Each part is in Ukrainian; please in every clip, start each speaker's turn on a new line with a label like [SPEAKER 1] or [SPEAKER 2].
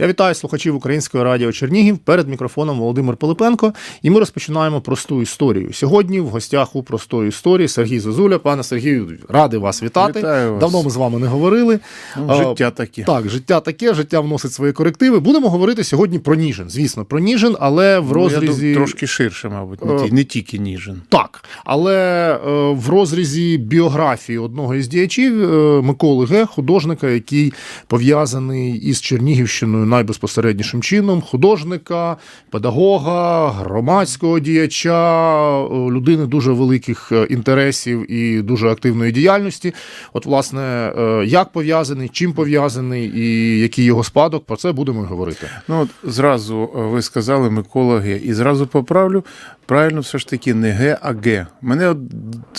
[SPEAKER 1] Я вітаю слухачів Українського радіо Чернігів перед мікрофоном Володимир Пилипенко. І ми розпочинаємо просту історію. Сьогодні в гостях у простої історії Сергій Зозуля. Пане Сергію, радий вас вітати.
[SPEAKER 2] Вітаю вас.
[SPEAKER 1] Давно ми з вами не говорили.
[SPEAKER 2] Ну, життя таке.
[SPEAKER 1] Так, життя таке, життя вносить свої корективи. Будемо говорити сьогодні про Ніжин. Звісно, про Ніжин, але в
[SPEAKER 2] Ну, я
[SPEAKER 1] розрізі
[SPEAKER 2] трошки ширше, мабуть, не,
[SPEAKER 1] Е,
[SPEAKER 2] ті- не тільки Ніжин.
[SPEAKER 1] Так, але е, в розрізі біографії одного із діячів е, Миколи Ге, художника, який пов'язаний із Чернігівщиною найбезпосереднішим чином, художника, педагога, громадського діяча, е, людини дуже великих е, інтересів і дуже активної діяльності. От, власне, е, як пов'язаний, чим пов'язаний і який його спадок, про це будемо говорити.
[SPEAKER 2] Ну, от зразу ви сказали Микола Г. І зразу поправлю, правильно все ж таки не Г, а Г. Мене от,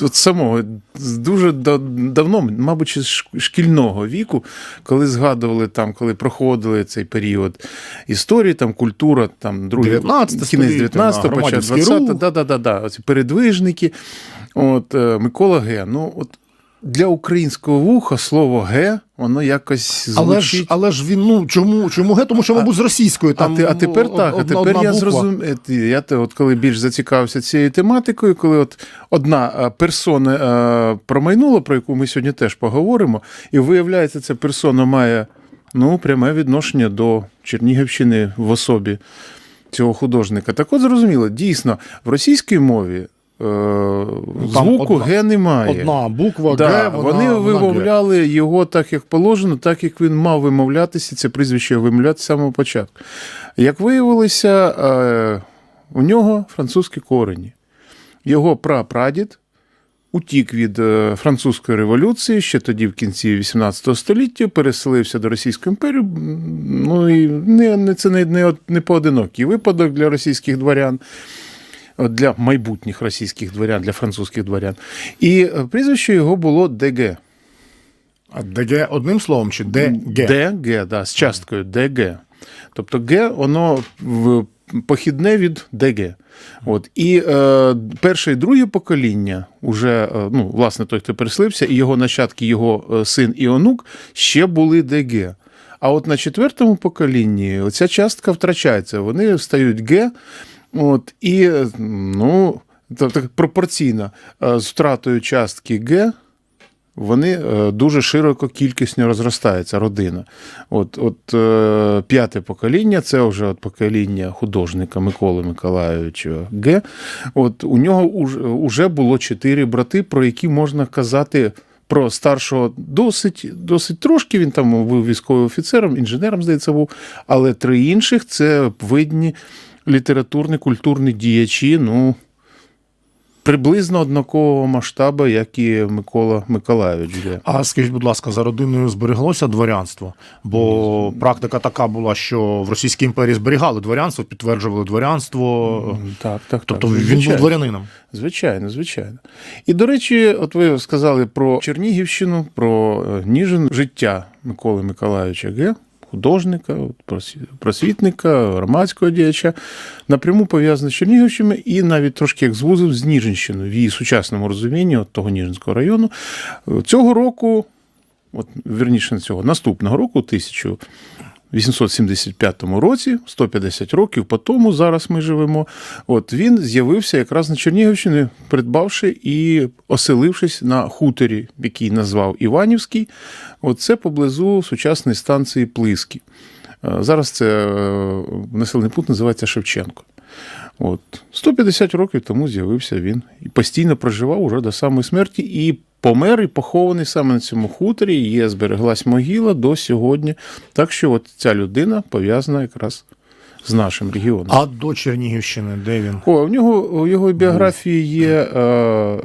[SPEAKER 2] от самого дуже да- давно, мабуть, з шкільного віку, коли згадували там, коли проходили цей період історії, там культура, там другий
[SPEAKER 1] 19
[SPEAKER 2] кінець 19
[SPEAKER 1] да,
[SPEAKER 2] початок 20
[SPEAKER 1] рух.
[SPEAKER 2] да, да, да, да, оці передвижники. От е, Микола Г. Ну, от для українського вуха слово Г, воно якось звучить.
[SPEAKER 1] Але ж, але ж він, ну чому, чому ге? Тому що, мабуть, з російською там.
[SPEAKER 2] а, а тепер так, а тепер я зрозумів. Я те, от коли більш зацікавився цією тематикою, коли от одна е, персона е, промайнула, про яку ми сьогодні теж поговоримо, і виявляється, ця персона має ну, пряме відношення до Чернігівщини в особі цього художника. Так от зрозуміло, дійсно, в російській мові. е, Звуку
[SPEAKER 1] одна-
[SPEAKER 2] Г немає.
[SPEAKER 1] Одна буква
[SPEAKER 2] Да,
[SPEAKER 1] Г, вона,
[SPEAKER 2] вони
[SPEAKER 1] вона
[SPEAKER 2] вимовляли його так, як положено, так як він мав вимовлятися, це прізвище вимовляти з самого початку. Як виявилося, е, у нього французькі корені. Його прапрадід утік від е, французької революції ще тоді, в кінці 18 століття, переселився до Російської імперії. Ну і не, не, це не, не, не поодинокий випадок для російських дворян. Для майбутніх російських дворян, для французьких дворян. І е, прізвище його було ДГ.
[SPEAKER 1] А ДГ одним словом чи ДГ?
[SPEAKER 2] ДГ, да, з часткою ДГ. Тобто Г, воно в похідне від ДГ. От. І е, перше і друге покоління, уже, е, ну, власне, той, хто переселився, і його нащадки, його е, син і онук ще були ДГ. А от на четвертому поколінні ця частка втрачається. Вони стають Г. От, і ну, тобто пропорційно е, з втратою частки Г вони е, дуже широко кількісно розростаються, родина. От, от е, п'яте покоління, це вже от покоління художника Миколи Миколайовича Г. От у нього уже було чотири брати, про які можна казати. Про старшого досить, досить трошки. Він там був військовим офіцером, інженером, здається, був. Але три інших це видні літературні, культурні діячі. Ну, приблизно однакового масштабу, як і Микола Миколайович. Г.
[SPEAKER 1] А скажіть, будь ласка, за родиною збереглося дворянство? Бо практика така була, що в Російській імперії зберігали дворянство, підтверджували дворянство.
[SPEAKER 2] Так, так,
[SPEAKER 1] Тобто
[SPEAKER 2] так.
[SPEAKER 1] він був дворянином.
[SPEAKER 2] Звичайно, звичайно. І, до речі, от ви сказали про Чернігівщину, про е, Ніжин, життя Миколи Миколайовича Г. Художника, просвітника, громадського діяча, напряму пов'язаний з Чернігівщиною і навіть трошки як звузив з Ніжинщиною в її сучасному розумінні от того Ніжинського району. Цього року, от, вірніше не цього, наступного року, 1875 році, 150 років по тому, зараз ми живемо. От він з'явився якраз на Чернігівщині, придбавши і оселившись на хуторі, який назвав Іванівський. От це поблизу сучасної станції Плиски. Е, Зараз це е, населений пункт називається Шевченко. От 150 років тому з'явився він і постійно проживав уже до самої смерті і помер і похований саме на цьому хуторі. Є збереглась могила до сьогодні. Так що от ця людина пов'язана якраз з нашим регіоном.
[SPEAKER 1] А до Чернігівщини, де він?
[SPEAKER 2] О, в нього у його біографії є е,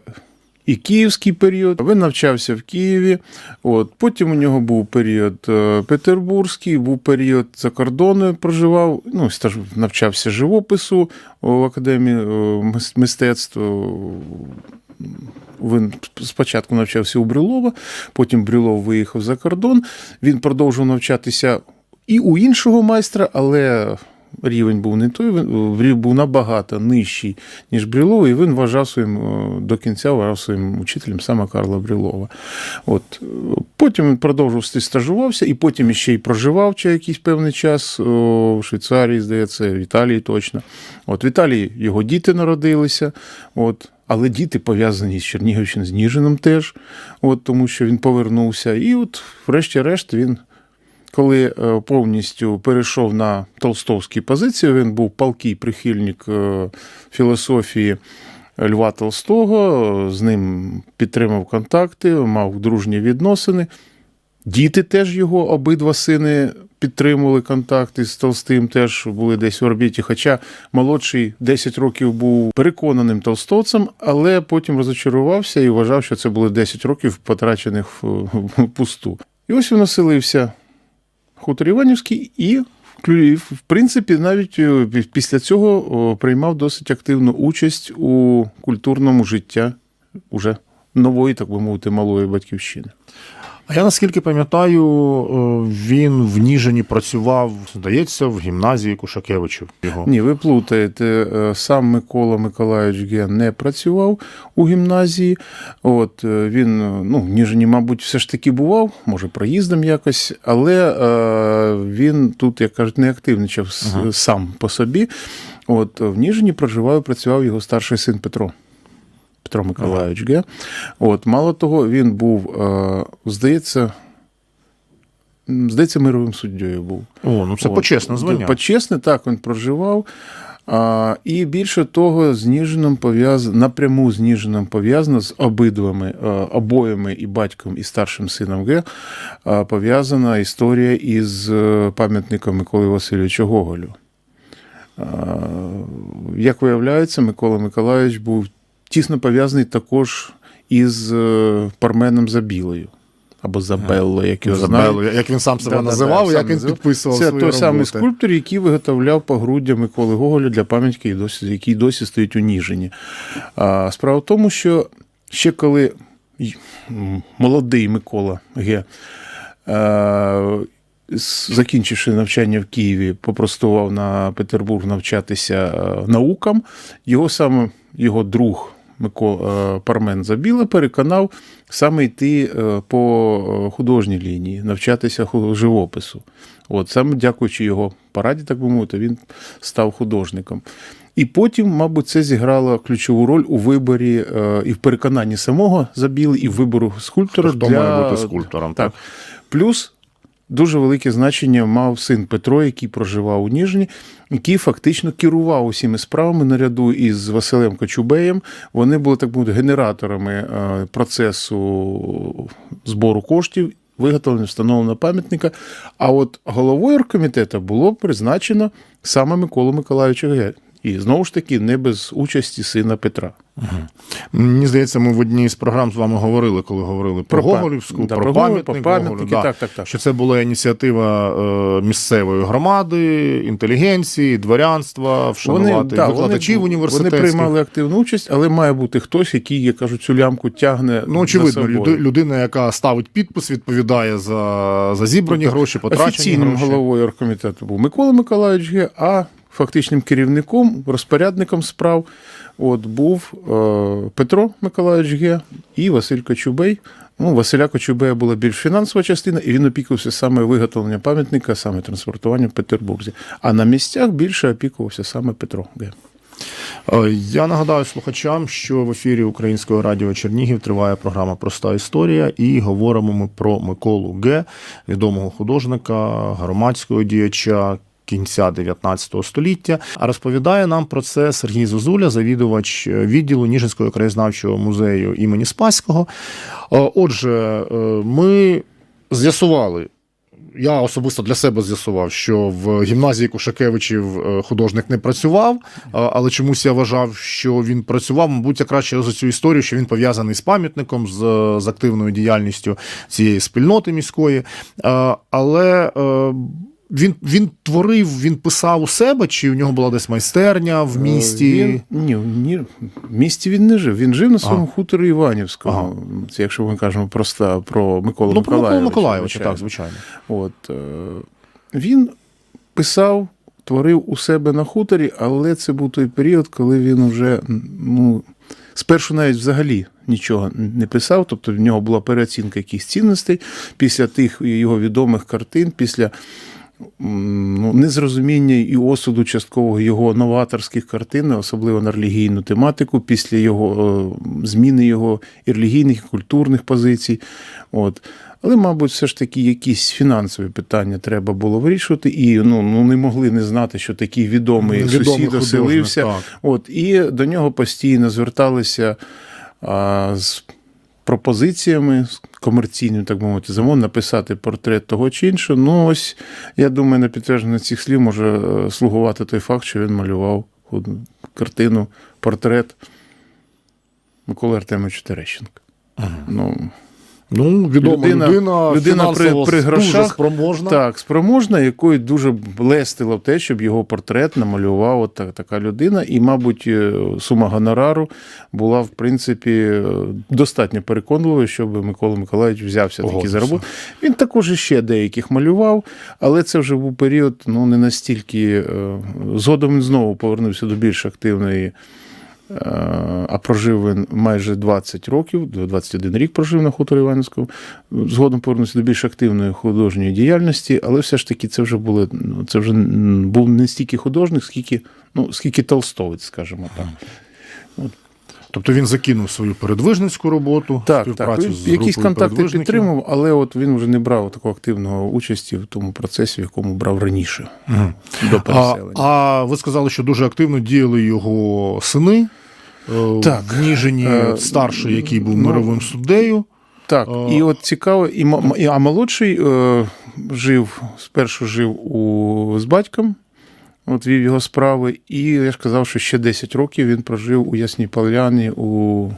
[SPEAKER 2] і київський період. Він навчався в Києві. От, потім у нього був період е, петербурзький, був період за кордоною проживав. Ну, навчався живопису в академії е, мистецтв. Він спочатку навчався у Брюлова, потім Брюлов виїхав за кордон. Він продовжував навчатися і у іншого майстра, але рівень був не той, він був набагато нижчий, ніж Брілова, і він вважав своїм е, до кінця вважав своїм учителем саме Карла Брілова. От. Потім він продовжував стажувався, і потім ще й проживав ще якийсь певний час в Швейцарії, здається, в Італії точно. От в Італії його діти народилися. От. Але діти пов'язані з Чернігівщиною, з Ніжином теж, от, тому що він повернувся. І от, врешті-решт, він, коли е, повністю перейшов на толстовські позиції, він був палкий прихильник е, філософії Льва Толстого, з ним підтримав контакти, мав дружні відносини. Діти теж його обидва сини підтримували контакти з Толстим, теж були десь в орбіті. Хоча молодший 10 років був переконаним толстовцем, але потім розочарувався і вважав, що це були 10 років потрачених в пусту. І ось він оселився хутор Іванівський і. В принципі, навіть е, після цього приймав досить активну участь у культурному життя уже нової, так би мовити, малої батьківщини.
[SPEAKER 1] А я наскільки пам'ятаю, е, він в Ніжині працював, здається, в гімназії Кушакевичів. Його.
[SPEAKER 2] Ні, ви плутаєте. Е, Сам Микола Миколайович Ген не працював у гімназії. От е, він ну, в Ніжині, мабуть, все ж таки бував, може, проїздом якось, але він тут, як кажуть, не активничав
[SPEAKER 1] Ага.
[SPEAKER 2] сам по собі. От в Ніжині проживав і працював його старший син Петро. Петро Миколайович Ге. От, мало того, він був, е, здається, здається, мировим суддєю був.
[SPEAKER 1] О, ну це
[SPEAKER 2] От.
[SPEAKER 1] почесне звання.
[SPEAKER 2] Почесне, так, він проживав. А, і більше того, з Ніжином пов'язано, напряму з Ніжином пов'язано з обидвами, е, обоями і батьком, і старшим сином Г, е, пов'язана історія із пам'ятником Миколи Васильовича Гоголю. Як виявляється, Микола Миколайович був тісно пов'язаний також із е, Парменом Забілою. Або Забелло, як його знають.
[SPEAKER 1] Забело, як він сам себе
[SPEAKER 2] Да-да-да,
[SPEAKER 1] називав,
[SPEAKER 2] сам
[SPEAKER 1] як він
[SPEAKER 2] називав.
[SPEAKER 1] підписував
[SPEAKER 2] Це
[SPEAKER 1] свої
[SPEAKER 2] той самий скульптор, який виготовляв погруддя Миколи Гоголя для пам'ятки, досі- який досі стоїть у Ніжині. А, справа в тому, що ще коли молодий Микола Г. з- Закінчивши навчання в Києві, попростував на Петербург навчатися наукам. Його саме його друг Микола Пармен Забіла переконав саме йти е, по е, художній лінії, навчатися живопису. От саме дякуючи його пораді, так би мовити, він став художником. І потім, мабуть, це зіграло ключову роль у виборі е, і в переконанні самого Забіли, і в вибору скульптора.
[SPEAKER 1] Хто має бути скульптором,
[SPEAKER 2] Так. Плюс дуже велике значення мав син Петро, який проживав у Ніжні, який фактично керував усіми справами наряду із Василем Кочубеєм. Вони були так мовити генераторами е, процесу збору коштів. Виготовлення встановлення пам'ятника. А от головою оргкомітету було призначено саме Миколу Миколайовича Ге. І знову ж таки, не без участі сина Петра.
[SPEAKER 1] Мені здається, ми в одній з програм з вами говорили, коли говорили про,
[SPEAKER 2] Про
[SPEAKER 1] Гоголівську,
[SPEAKER 2] да,
[SPEAKER 1] про,
[SPEAKER 2] про
[SPEAKER 1] пам'ятник
[SPEAKER 2] про пам'ятники,
[SPEAKER 1] Гоголю, да.
[SPEAKER 2] так, так, так.
[SPEAKER 1] Що це була ініціатива е, місцевої громади, інтелігенції, дворянства, вшанувати
[SPEAKER 2] да,
[SPEAKER 1] викладачів
[SPEAKER 2] вони,
[SPEAKER 1] університетських.
[SPEAKER 2] Вони приймали активну участь, але має бути хтось, який, як кажуть, цю лямку тягне.
[SPEAKER 1] Ну, очевидно,
[SPEAKER 2] собою.
[SPEAKER 1] людина, яка ставить підпис, відповідає за, за зібрані гроші, потрачені
[SPEAKER 2] Офіційним
[SPEAKER 1] гроші.
[SPEAKER 2] головою оргкомітету був Микола Миколайович Ге, а фактичним керівником, розпорядником справ от, був е, Петро Миколайович Ге і Василь Кочубей. Ну, Василя Кочубея була більш фінансова частина, і він опікувався саме виготовленням пам'ятника, саме транспортуванням в Петербурзі. А на місцях більше опікувався саме Петро Ге.
[SPEAKER 1] Е, Я нагадаю слухачам, що в ефірі Українського радіо Чернігів триває програма Проста історія, і говоримо ми про Миколу Г, відомого художника, громадського діяча. Кінця 19 століття. А розповідає нам про це Сергій Зозуля, завідувач відділу Ніжинського краєзнавчого музею імені Спаського. Е, Отже, е, ми з'ясували, я особисто для себе з'ясував, що в гімназії Кушакевичів е, художник не працював, але чомусь я вважав, що він працював, мабуть, якраз через цю історію, що він пов'язаний з пам'ятником, з, з активною діяльністю цієї спільноти міської. Е, Але е, він, він творив, він писав у себе, чи у нього була десь майстерня в місті?
[SPEAKER 2] Е, Він, ні, ні, в місті він не жив. Він жив на своєму
[SPEAKER 1] Ага.
[SPEAKER 2] хуторі Іванівському.
[SPEAKER 1] Ага.
[SPEAKER 2] Це якщо ми кажемо просто про Миколу
[SPEAKER 1] ну, про Микола
[SPEAKER 2] Миколаєвича.
[SPEAKER 1] Миколаєвича, так, звичайно.
[SPEAKER 2] От, е, він писав творив у себе на хуторі, але це був той період, коли він вже ну, спершу навіть взагалі нічого не писав, тобто в нього була переоцінка якихось цінностей після тих його відомих картин, після ну, незрозуміння і осуду часткового його новаторських картин, особливо на релігійну тематику, після його е, зміни його і релігійних, і культурних позицій. От. Але, мабуть, все ж таки якісь фінансові питання треба було вирішувати, і ну, ну не могли не знати, що такий відомий,
[SPEAKER 1] Відомий
[SPEAKER 2] сусід оселився. От, і до нього постійно зверталися а, з пропозиціями з комерційним, так би мовити, замовом написати портрет того чи іншого. Ну, ось я думаю, на підтвердження цих слів може е, слугувати той факт, що він малював картину, портрет Миколи Артемовича Терещенка. Ну,
[SPEAKER 1] Ну, відома людина,
[SPEAKER 2] Людина- людина при- при грошах.
[SPEAKER 1] спроможна.
[SPEAKER 2] Так, спроможна, якої дуже лестило те, щоб його портрет намалював от та- така людина. І, мабуть, е, сума гонорару була, в принципі, е, достатньо переконливою, щоб Микола Миколаївич взявся таки за роботу. Він також іще деяких малював, але це вже був період ну, не настільки. е, Згодом він знову повернувся до більш активної. А прожив він майже 20 років, 21 рік прожив на хуторі Іванівському. Згодом повернувся до більш активної художньої діяльності, але все ж таки це вже були ну, це вже був не стільки художник, скільки, ну, скільки толстовець, скажімо так.
[SPEAKER 1] Тобто він закинув свою передвижницьку роботу,
[SPEAKER 2] Так,
[SPEAKER 1] співпрацю
[SPEAKER 2] так.
[SPEAKER 1] з
[SPEAKER 2] Якісь контакти підтримував, але от він вже не брав такого активного участі в тому процесі, в якому брав раніше
[SPEAKER 1] Мгм.
[SPEAKER 2] до
[SPEAKER 1] А,
[SPEAKER 2] переселення.
[SPEAKER 1] а ви сказали, що дуже активно діяли його сини. Е,
[SPEAKER 2] Так.
[SPEAKER 1] В Ніжині
[SPEAKER 2] Е,
[SPEAKER 1] старший, який був
[SPEAKER 2] ну,
[SPEAKER 1] мировим суддею.
[SPEAKER 2] Так,
[SPEAKER 1] О.
[SPEAKER 2] і от цікаво, і, і- а молодший е, жив, спершу жив у, з батьком, от вів його справи, і я ж казав, що ще 10 років він прожив у Ясній Поляні у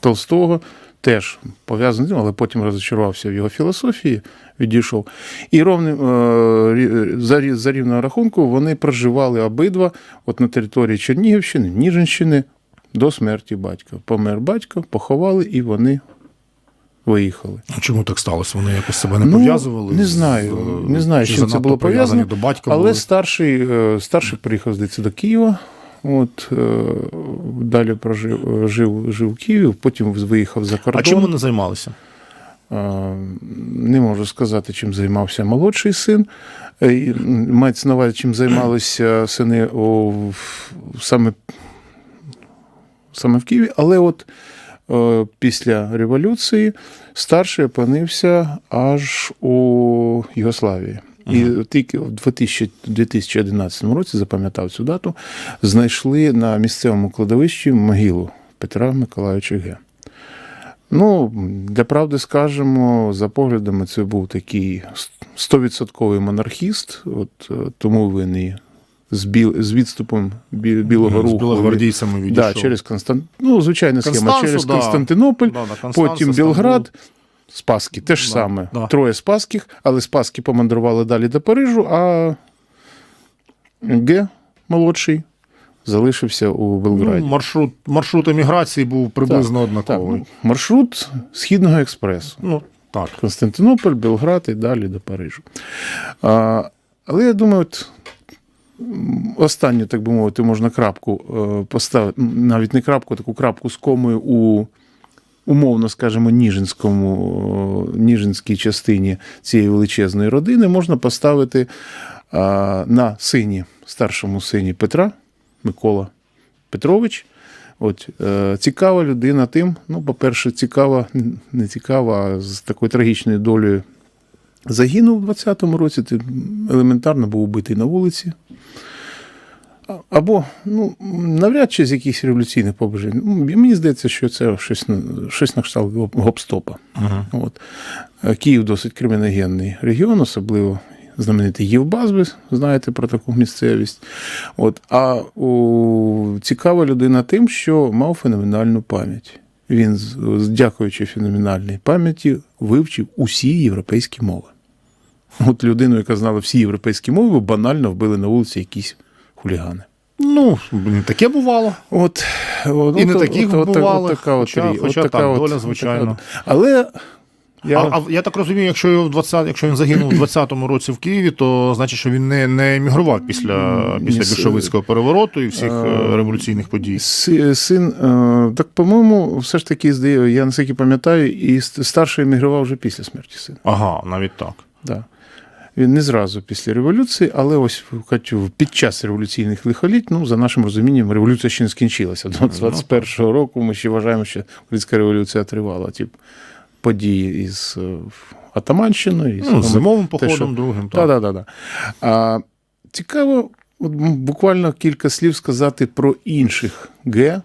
[SPEAKER 2] Толстого, теж пов'язаний, але потім розчарувався в його філософії, відійшов. І ровним, е, за, за рівного рахунку вони проживали обидва от на території Чернігівщини, Ніжинщини до смерті батька. Помер батько, поховали, і вони виїхали.
[SPEAKER 1] А Чому так сталося? Вони якось себе не
[SPEAKER 2] Ну,
[SPEAKER 1] пов'язували?
[SPEAKER 2] не знаю,
[SPEAKER 1] з-
[SPEAKER 2] не знаю, з чим це було пов'язано,
[SPEAKER 1] До батька
[SPEAKER 2] Але
[SPEAKER 1] були?
[SPEAKER 2] старший, е, старший приїхав здається, до Києва. От, е, далі прожив, е, жив, жив в Києві, потім виїхав за кордон.
[SPEAKER 1] А чим вони займалися?
[SPEAKER 2] Е, Не можу сказати, чим займався молодший син. Е, Мається на увазі, чим займалися сини о, саме, саме в Києві. Але от е, після революції старший опинився аж у Югославії. І тільки в 2011 році, запам'ятав цю дату, знайшли на місцевому кладовищі могилу Петра Миколаївича Г. Ну, для правди скажемо, за поглядами, це був такий 100% монархіст, от е, тому він і з, біл, з відступом бі- білого
[SPEAKER 1] З
[SPEAKER 2] руху.
[SPEAKER 1] білогвардійцями відійшов.
[SPEAKER 2] Да, через Констант... Ну, звичайна схема,
[SPEAKER 1] Констанцу,
[SPEAKER 2] через
[SPEAKER 1] да.
[SPEAKER 2] Константинополь,
[SPEAKER 1] Да, Констанцу,
[SPEAKER 2] потім. Білград, Спаски, те ж
[SPEAKER 1] Да,
[SPEAKER 2] саме.
[SPEAKER 1] да.
[SPEAKER 2] Троє Спаских, але Спаски помандрували далі до Парижу, а Г, молодший, залишився у Белграді.
[SPEAKER 1] Ну, маршрут, маршрут еміграції був приблизно
[SPEAKER 2] Так,
[SPEAKER 1] однаковий.
[SPEAKER 2] ну, маршрут Східного експресу.
[SPEAKER 1] Ну, так.
[SPEAKER 2] Константинополь, Белград і далі до Парижу. А, але я думаю, от, останню, так би мовити, можна крапку е, поставити, навіть не крапку, таку крапку з комою у умовно, скажімо, Ніжинському, Ніжинській частині цієї величезної родини можна поставити на сині, старшому сині Петра, Микола Петрович. От, е, цікава людина тим, ну, по-перше, цікава, не цікава, а з такою трагічною долею загинув у 20-му році, ти елементарно був убитий на вулиці. Або, ну, навряд чи з якихось революційних побажань. Ну, Мені здається, що це щось, щось на кшталт гоп- гопстопа.
[SPEAKER 1] Угу.
[SPEAKER 2] От. Е, Київ досить криміногенний регіон, особливо знаменитий Євбаз, ви знаєте про таку місцевість. От. А у... цікава людина тим, що мав феноменальну пам'ять. Він, дякуючи феноменальній пам'яті, вивчив усі європейські мови. От людину, яка знала всі європейські мови, банально вбили на вулиці якісь хулігани.
[SPEAKER 1] Ну, не таке бувало.
[SPEAKER 2] От, от,
[SPEAKER 1] І не
[SPEAKER 2] от-
[SPEAKER 1] таких
[SPEAKER 2] от- от-
[SPEAKER 1] бувало,
[SPEAKER 2] от така от
[SPEAKER 1] хоча-
[SPEAKER 2] рі-
[SPEAKER 1] хоча
[SPEAKER 2] от
[SPEAKER 1] так,
[SPEAKER 2] от-
[SPEAKER 1] доля, звичайно.
[SPEAKER 2] от. Але Я-
[SPEAKER 1] А, а я так розумію, якщо, його в 20, якщо він загинув у 20-му році в Києві, то значить, що він не, не емігрував після, після більшовицького перевороту і всіх е,
[SPEAKER 2] Е,
[SPEAKER 1] революційних подій.
[SPEAKER 2] Син, е, так, по-моєму, все ж таки, здає- я наскільки пам'ятаю, і старший емігрував вже після смерті сина.
[SPEAKER 1] Ага, навіть так.
[SPEAKER 2] Да. Він не зразу після революції, але ось Катю, під час революційних лихоліть, ну, за нашим розумінням, революція ще не скінчилася. До 21-го року ми ще вважаємо, що Українська революція тривала. Ті події із е, Атаманщиною, із
[SPEAKER 1] Ну, з зимовим
[SPEAKER 2] те, що-
[SPEAKER 1] походом другим.
[SPEAKER 2] Так,
[SPEAKER 1] Так.
[SPEAKER 2] так, так. А, цікаво, от буквально кілька слів сказати про інших Г.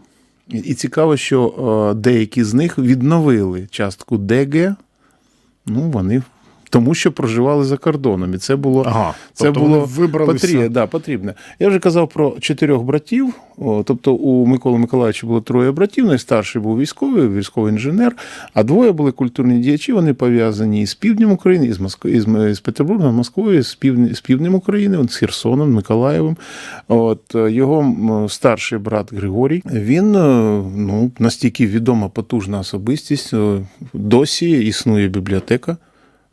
[SPEAKER 2] І і цікаво, що е, деякі з них відновили частку ДГ. Ну, вони тому, що проживали за кордоном. І це було
[SPEAKER 1] Ага,
[SPEAKER 2] це
[SPEAKER 1] тобто
[SPEAKER 2] було
[SPEAKER 1] вибралися.
[SPEAKER 2] да, потрібно. Я вже казав про чотирьох братів. О, тобто у Миколи Миколаївича було троє братів. Найстарший був військовий, військовий інженер, а двоє були культурні діячі. Вони пов'язані із півднем України, із Москви, із, з Петербургом, Москвою, з півднем, з півднем України, з Херсоном, Миколаєвом. От е, його старший брат Григорій. Він е, ну, настільки відома потужна особистість. е, Досі існує бібліотека.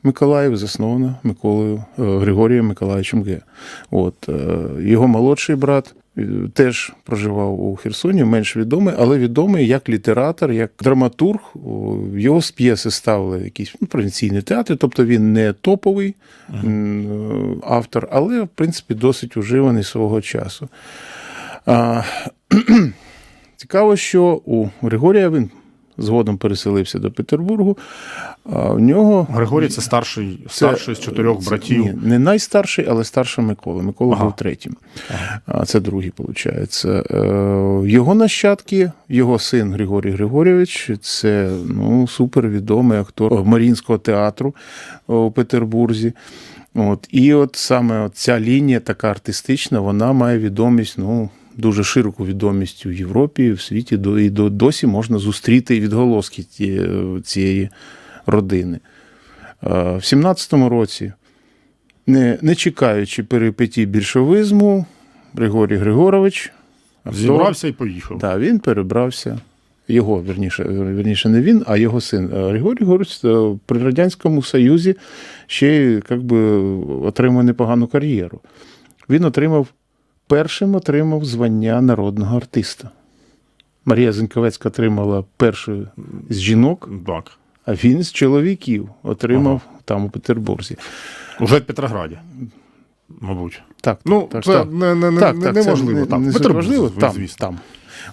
[SPEAKER 2] Миколаїв заснована Миколою е, Григорієм Миколаївичем Г. От, е, його молодший брат е, теж проживав у Херсоні, менш відомий, але відомий як літератор, як драматург. Його з п'єси ставили якісь ну, провінційні театри, тобто він не топовий е, автор, але в принципі досить уживаний свого часу. Цікаво, що у Григорія він згодом переселився до Петербургу. А у нього
[SPEAKER 1] Григорій це старший, старший з чотирьох
[SPEAKER 2] це-
[SPEAKER 1] братів.
[SPEAKER 2] Ні, не найстарший, але старший Микола. Микола
[SPEAKER 1] Ага.
[SPEAKER 2] був третім. А це другий, виходить. Його нащадки, його син Григорій Григорійович, це ну, супервідомий актор Марінського театру у Петербурзі. От, і от саме от ця лінія, така артистична, вона має відомість, ну, дуже широку відомість у Європі, і в світі, і досі можна зустріти відголоски цієї родини. Е, В 17-му році, не, не чекаючи перипетій більшовизму, Григорій Григорович
[SPEAKER 1] Зібрався і поїхав.
[SPEAKER 2] Да, він перебрався. Його, верніше, верніше, не він, а його син Е, Григорій Григорович е, при Радянському Союзі ще й як би, отримав непогану кар'єру. Він отримав першим отримав звання народного артиста. Марія Зеньковецька отримала першу з жінок,
[SPEAKER 1] Так.
[SPEAKER 2] а він з чоловіків отримав там у Петербурзі.
[SPEAKER 1] Уже в Петрограді. Мабуть.
[SPEAKER 2] Так,
[SPEAKER 1] Ну,
[SPEAKER 2] так,
[SPEAKER 1] це
[SPEAKER 2] так.
[SPEAKER 1] не, не, не,
[SPEAKER 2] так,
[SPEAKER 1] не,
[SPEAKER 2] так,
[SPEAKER 1] неможливо.
[SPEAKER 2] Це
[SPEAKER 1] так.
[SPEAKER 2] не, не
[SPEAKER 1] Петербург,
[SPEAKER 2] важливо,
[SPEAKER 1] звісно.
[SPEAKER 2] там, там.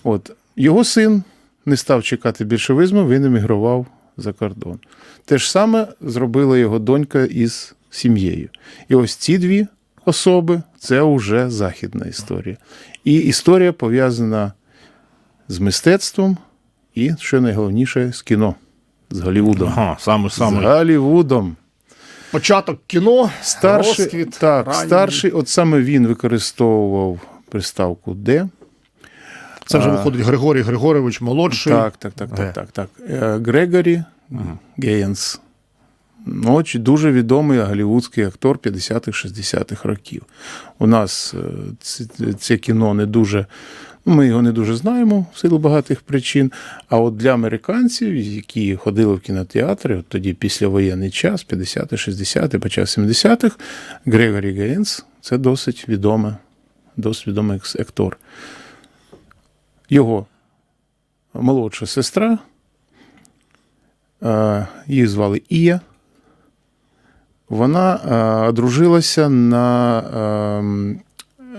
[SPEAKER 2] От. Його син не став чекати більшовизму, він емігрував за кордон. Те ж саме зробила його донька із сім'єю. І ось ці дві особи це вже західна історія. І історія пов'язана з мистецтвом і, що найголовніше, з кіно, з Голлівудом.
[SPEAKER 1] Ага, саме,
[SPEAKER 2] З
[SPEAKER 1] саме.
[SPEAKER 2] Голлівудом.
[SPEAKER 1] Початок кіно,
[SPEAKER 2] Старший,
[SPEAKER 1] розквіт,
[SPEAKER 2] так,
[SPEAKER 1] ранній.
[SPEAKER 2] старший, от саме він використовував приставку Д.
[SPEAKER 1] Це вже виходить Григорій Григорович молодший.
[SPEAKER 2] Так, так, так, так, так, так. Е, Грегорі Геєнс. Ну, дуже відомий голівудський актор 50-х-60-х років. У нас е, це, кіно не дуже. Ми його не дуже знаємо в силу багатих причин. А от для американців, які ходили в кінотеатри, от тоді післявоєнний час, 50-ті, 60-ті, почав 70-х, Грегорі Гейнс це досить відомий, досить відомий актор. Його молодша сестра, е, її звали Ія. Вона е, одружилася на, ем,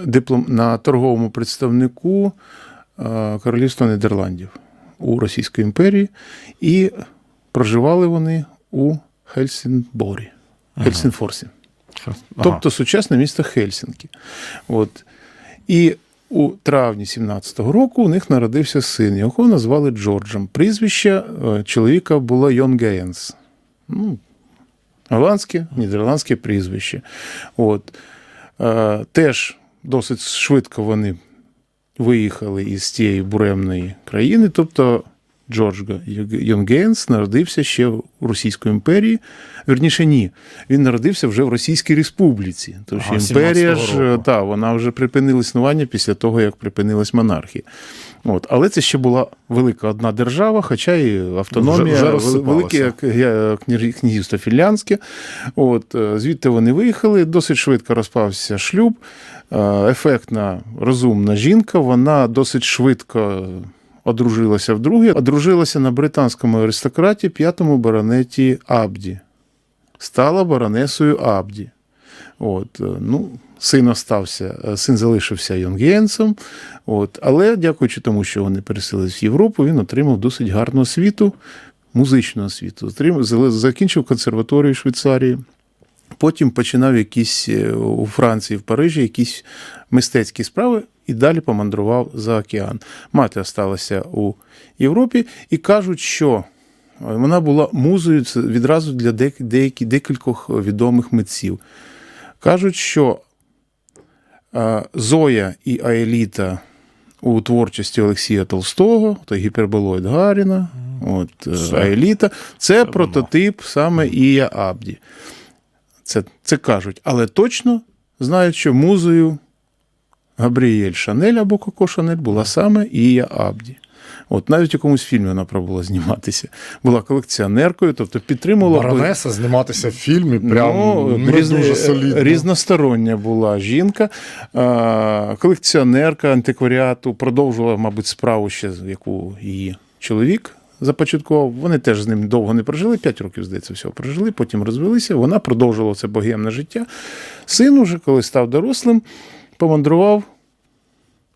[SPEAKER 2] диплом, на торговому представнику е, Королівства Нідерландів у Російській імперії, і проживали вони у Хельсінборі, Хельсінфорсі.
[SPEAKER 1] Ага.
[SPEAKER 2] Тобто сучасне місто Хельсінкі. От. І у травні 17-го року у них народився син, якого назвали Джорджем. Прізвище е, чоловіка було Йон Геєнс. Ну, голландське, нідерландське прізвище. От. Е, теж досить швидко вони виїхали із тієї буремної країни. Тобто Джордж Йонгейнс народився ще в Російській імперії. Вірніше, ні. Він народився вже в Російській Республіці. Тому що імперія ж та, вона вже припинила існування після того, як припинилась монархія. От. Але це ще була велика одна держава, хоча і автономія,
[SPEAKER 1] Вже- вже
[SPEAKER 2] велике князівство фінляндське. От, е, звідти вони виїхали, досить швидко розпався шлюб. Е, Ефектна, розумна жінка, вона досить швидко одружилася вдруге. Одружилася на британському аристократі, п'ятому баронеті Абді. Стала баронесою Абді. От, е, ну, син остався, е, син залишився Йонгєнсом. От, але дякуючи тому, що вони переселились в Європу, він отримав досить гарну освіту, музичну освіту. Закінчив консерваторію Швейцарії. Потім починав якісь е, у Франції, в Парижі, якісь мистецькі справи і далі помандрував за океан. Мати осталася у Європі і кажуть, що вона була музою відразу для дек- декількох відомих митців. Кажуть, що е, Зоя і Аеліта у творчості Олексія Толстого, то гіперболоїд Гаріна, от, е, Аеліта, це прототип саме Ія Абді. Це, це кажуть, але точно знають, що музою Габріель Шанель або Коко Шанель була саме Ія Абді. От навіть в якомусь фільмі вона пробувала зніматися. Була колекціонеркою, тобто підтримувала
[SPEAKER 1] Баронеса зніматися в фільмі прям
[SPEAKER 2] Ну, різні-
[SPEAKER 1] дуже солідно.
[SPEAKER 2] Різностороння була жінка, колекціонерка антикваріату, продовжувала, мабуть, справу ще, яку її чоловік започаткував. Вони теж з ним довго не прожили, 5 років, здається, всього прожили, потім розвелися. Вона продовжувала це богемне життя. Син уже, коли став дорослим, помандрував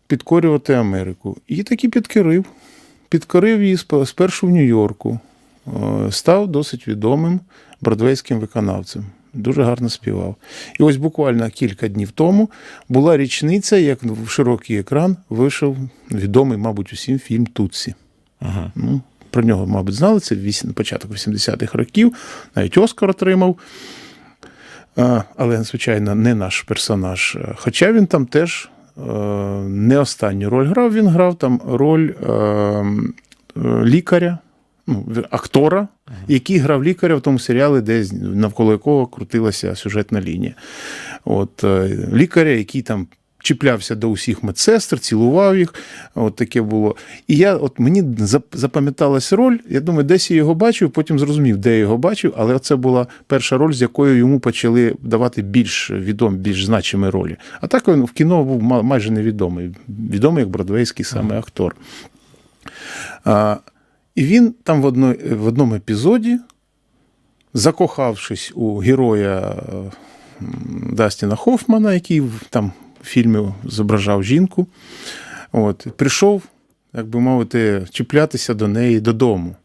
[SPEAKER 2] підкорювати Америку. І таки підкорив. Підкорив її спершу в Нью-Йорку. Е, Став досить відомим бродвейським виконавцем. Дуже гарно співав. І ось буквально кілька днів тому була річниця, як в широкий екран вийшов відомий, мабуть, усім фільм Тутсі.
[SPEAKER 1] Ага.
[SPEAKER 2] Ну, про нього, мабуть, знали. Це початок 80-х років, навіть Оскар отримав. Але, звичайно, не наш персонаж. Хоча він там теж е, не останню роль грав. Він грав там роль е, е, лікаря, ну, актора, який грав лікаря в тому серіалі, де навколо якого крутилася сюжетна лінія. От, е, лікаря, який там. Чіплявся до усіх медсестер, цілував їх. От таке було. І я, от мені зап- запам'яталась роль. Я думаю, десь я його бачив, потім зрозумів, де я його бачив, але це була перша роль, з якою йому почали давати більш відомі, більш значимі ролі. А так він в кіно був майже невідомий. Відомий як бродвейський саме актор. А, і він там в, одно, в одному епізоді, закохавшись у героя Дастіна Хофмана, який там в фільмі зображав жінку, от, прийшов, як би мовити, чіплятися до неї додому.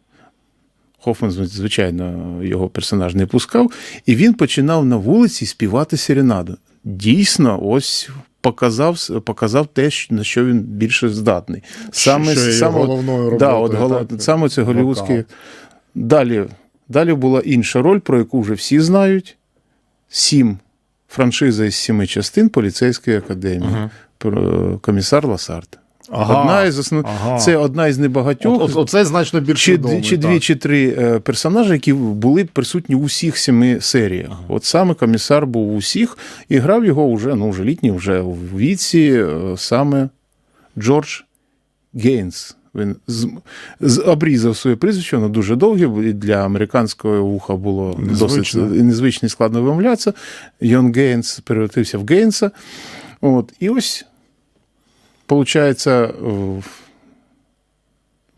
[SPEAKER 2] Хофман, звичайно, його персонаж не пускав, і він починав на вулиці співати серенаду. Дійсно, ось показав, показав те, на що він більше здатний. Саме,
[SPEAKER 1] Що
[SPEAKER 2] саме,
[SPEAKER 1] головною
[SPEAKER 2] да,
[SPEAKER 1] роботою,
[SPEAKER 2] от, голов-
[SPEAKER 1] так?
[SPEAKER 2] саме це голівудський.
[SPEAKER 1] Вокал.
[SPEAKER 2] Далі, далі була інша роль, про яку вже всі знають. Сім. Франшиза із сіми частин поліцейської академії.
[SPEAKER 1] Ага.
[SPEAKER 2] Про- Комісар Ласарт.
[SPEAKER 1] Ага.
[SPEAKER 2] Одна із основ...
[SPEAKER 1] Ага.
[SPEAKER 2] Це одна із небагатьох.
[SPEAKER 1] От, оце значно більш
[SPEAKER 2] чи,
[SPEAKER 1] відомий,
[SPEAKER 2] чи дві, чи три е, персонажі, які були присутні у всіх семи серіях. От саме комісар був у всіх і грав його вже, ну, вже літній, вже у віці, е, саме Джордж Гейнс. Він з, з, обрізав своє прізвище, воно дуже довге, і для американського вуха було
[SPEAKER 1] Незвично.
[SPEAKER 2] досить незвично і складно вимовлятися. Йон Гейнс перевертився в Гейнса. От, і ось, виходить,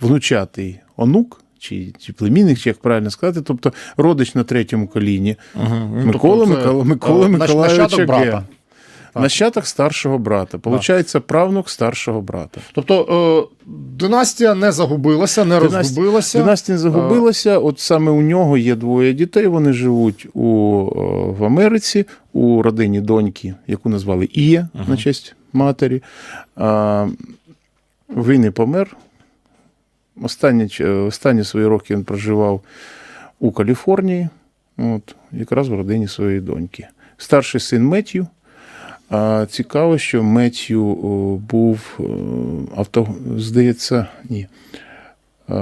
[SPEAKER 2] внучатий онук, чи, чи племінник, чи як правильно сказати, тобто родич на третьому коліні.
[SPEAKER 1] Ну,
[SPEAKER 2] Микола,
[SPEAKER 1] це,
[SPEAKER 2] Микола, Микола
[SPEAKER 1] е, брата.
[SPEAKER 2] Ге. Нащадок старшого брата. Получається, правнук старшого брата.
[SPEAKER 1] Тобто е, династія не загубилася, не
[SPEAKER 2] Династія-
[SPEAKER 1] розгубилася.
[SPEAKER 2] Династія не загубилася. От саме у нього є двоє дітей. Вони живуть у, е, в Америці у родині доньки, яку назвали Ія на честь матері. Він і помер. Останні, е, останні свої роки він проживав у Каліфорнії, от, якраз в родині своєї доньки. Старший син Меттью. А цікаво, що Меттью о, був е, авто, здається, ні. Е,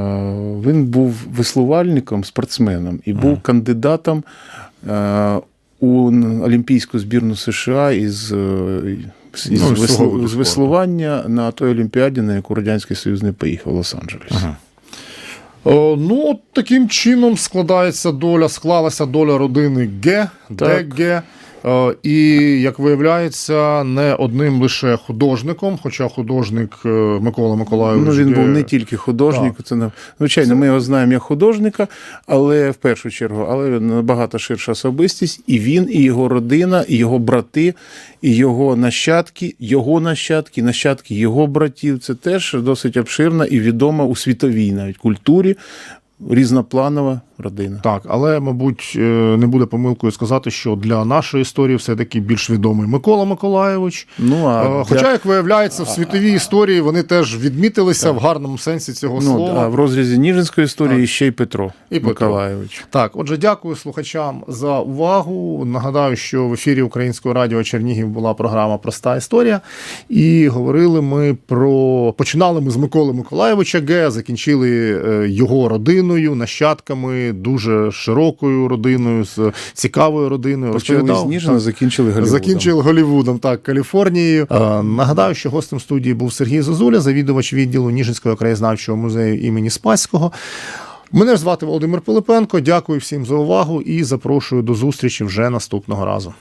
[SPEAKER 2] Він був веслувальником, спортсменом і був кандидатом е, у Олімпійську збірну США із е, з,
[SPEAKER 1] Ну,
[SPEAKER 2] веслу- з веслування на той Олімпіаді, на яку Радянський Союз не поїхав в Лос-Анджелес.
[SPEAKER 1] О, ну, таким чином складається доля, склалася доля родини Г. ДГ. Е, І, як виявляється, не одним лише художником, хоча художник е, Микола Миколайович.
[SPEAKER 2] Ну, він був не тільки художник, це не- звичайно, ми його знаємо як художника, але в першу чергу, але він набагато ширша особистість, і він, і його родина, і його брати, і його нащадки, його нащадки, нащадки його братів. Це теж досить обширна і відома у світовій навіть культурі різнопланова родина.
[SPEAKER 1] Так, але, мабуть, е, не буде помилкою сказати, що для нашої історії все-таки більш відомий Микола Миколайович.
[SPEAKER 2] Ну а
[SPEAKER 1] Е,
[SPEAKER 2] для-
[SPEAKER 1] Хоча, як виявляється, в світовій історії вони теж відмітилися в гарному сенсі цього
[SPEAKER 2] ну,
[SPEAKER 1] слова.
[SPEAKER 2] а в розрізі Ніжинської історії ще й Петро
[SPEAKER 1] І Петро. Так, отже, дякую слухачам за увагу. Нагадаю, що в ефірі Українського радіо Чернігів була програма Проста історія. І говорили ми про починали ми з Миколи Миколаєвича Г, закінчили е, його родиною, нащадками, дуже широкою родиною, з цікавою родиною.
[SPEAKER 2] Почали з Ніжина, закінчили Голлівудом.
[SPEAKER 1] Закінчили Голлівудом, так, Каліфорнією. А, нагадаю, що гостем студії був Сергій Зозуля, завідувач відділу Ніжинського краєзнавчого музею імені Спаського. Мене ж звати Володимир Пилипенко. Дякую всім за увагу і запрошую до зустрічі вже наступного разу.